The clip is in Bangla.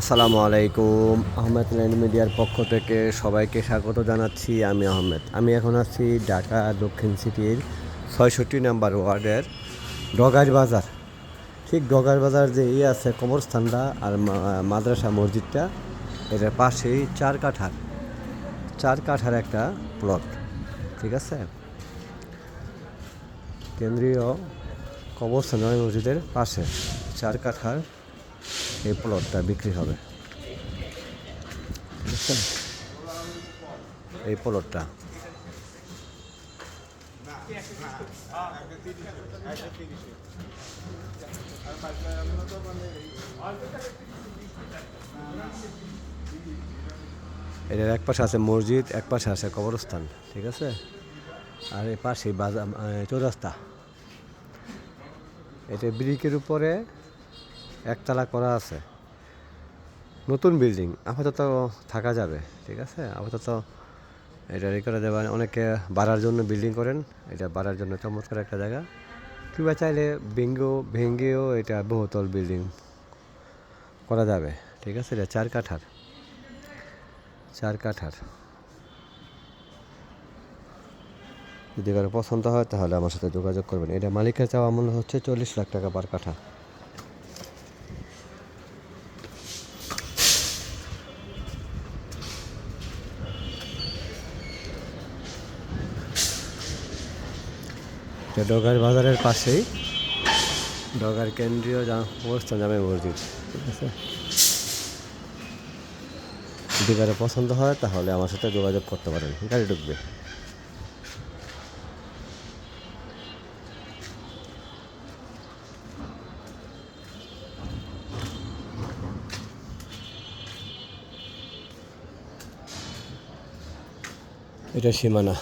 আসসালামু আলাইকুম। আহমেদ ল্যান্ড মিডিয়ার পক্ষ থেকে সবাইকে স্বাগত জানাচ্ছি আমি আহমেদ। আমি এখন আছি ঢাকা দক্ষিণ সিটির ছয়ষট্টি নাম্বার ওয়ার্ডের ডগার বাজার। ঠিক ডগার বাজার যে ইয়ে আছে কবরস্থানটা আর মাদ্রাসা মসজিদটা, এটার পাশেই চার কাঠার। চার কাঠার একটা প্লট ঠিক আছে? কেন্দ্রীয় কবরস্থান মসজিদের পাশে চার কাঠার এই প্লটটা বিক্রি হবে। বুঝছেন এই প্লটটা এটার এক পাশে আছে মসজিদ, এক পাশে আছে কবরস্থান, ঠিক আছে? আর এই পাশে বাজার চৌরাস্তা। এটা ব্রিকের উপরে একতলা করা আছে। নতুন বিল্ডিং আপাতত থাকা যাবে, ঠিক আছে? আপাতত এটা ই করে দেওয়া। অনেকে বাড়ার জন্য বিল্ডিং করেন, এটা বাড়ার জন্য চমৎকার একটা জায়গা। কিংবা চাইলে ভেঙ্গেও ভেঙ্গেও এটা বহুতল বিল্ডিং করা যাবে, ঠিক আছে? এটা চার কাঠার। চার কাঠার। যদি কারও পছন্দ হয়, তাহলে আমার সাথে যোগাযোগ করবেন। এটা মালিকের চাওয়া মূল্য হচ্ছে চল্লিশ লাখ টাকা পার কাঠা। এটা ডগার বাজারের পাশেই ডগার কেন্দ্রীয় অবস্থান জামে মসজিদ। ঠিক আছে? যদি কারও পছন্দ হয়, তাহলে আমার সাথে যোগাযোগ করতে পারেন। গাড়ি ঢুকবে। এটা সীমানা।